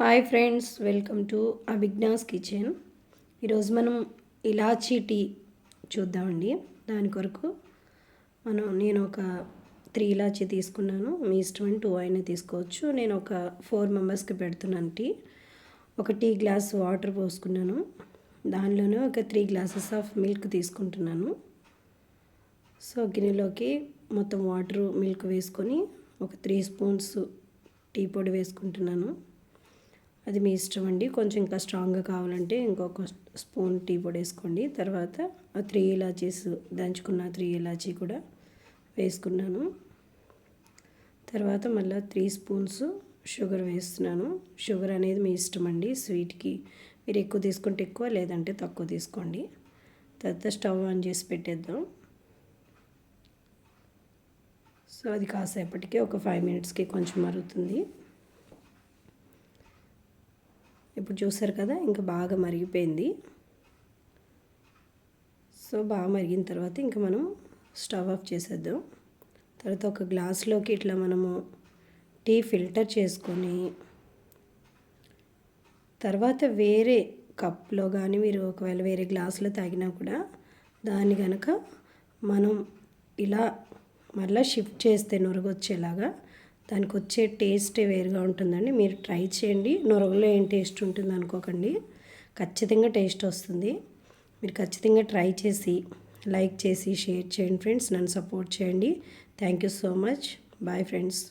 Hi friends welcome to Abhigna's kitchen. ఈరోజు మనం ఇలాచీ tea చూద్దామండి. దాని కొరకు మనం నేను ఒక త్రీ ఇలాచీ తీసుకున్నాను. మీ ఇష్టం టూ అయినా తీసుకోవచ్చు. నేను ఒక ఫోర్ మెంబర్స్కి పెడుతున్నాను టీ. ఒక టీ గ్లాస్ వాటర్ పోసుకున్నాను. దానిలోనే ఒక త్రీ గ్లాసెస్ ఆఫ్ మిల్క్ తీసుకుంటున్నాను. సో గిన్నెలోకి మొత్తం వాటర్ మిల్క్ వేసుకొని ఒక త్రీ స్పూన్స్ టీ పొడి వేసుకుంటున్నాను. అది మీ ఇష్టం అండి. కొంచెం ఇంకా స్ట్రాంగ్గా కావాలంటే ఇంకొక స్పూన్ టీ పొడి వేసుకోండి. తర్వాత ఆ త్రీ ఇలాచీస్ దంచుకున్న త్రీ ఇలాచీ కూడా వేసుకున్నాను. తర్వాత మళ్ళీ త్రీ స్పూన్స్ షుగర్ వేస్తున్నాను. షుగర్ అనేది మీ ఇష్టం అండి. స్వీట్కి మీరు ఎక్కువ తీసుకుంటే ఎక్కువ లేదంటే తక్కువ తీసుకోండి. తర్వాత స్టవ్ ఆన్ చేసి పెట్టేద్దాం. సో అది కాసేపటికి ఒక ఫైవ్ మినిట్స్కి కొంచెం మరుగుతుంది. ఇప్పుడు చూసారు కదా ఇంకా బాగా మరిగిపోయింది. సో బాగా మరిగిన తర్వాత ఇంకా మనం స్టవ్ ఆఫ్ చేసేద్దాం. తర్వాత ఒక గ్లాస్లోకి ఇట్లా మనము టీ ఫిల్టర్ చేసుకొని తర్వాత వేరే కప్లో కానీ మీరు ఒకవేళ వేరే గ్లాసులో తాగినా కూడా దాన్ని కనుక మనం ఇలా మళ్ళీ షిఫ్ట్ చేస్తే నొరగొచ్చేలాగా దానికి వచ్చే టేస్ట్ వేరుగా ఉంటుందండి. మీరు ట్రై చేయండి. నొరగలో ఏం టేస్ట్ ఉంటుంది అనుకోకండి. ఖచ్చితంగా టేస్ట్ వస్తుంది. మీరు ఖచ్చితంగా ట్రై చేసి లైక్ చేసి షేర్ చేయండి ఫ్రెండ్స్. నన్ను సపోర్ట్ చేయండి. Thank you so much. Bye friends.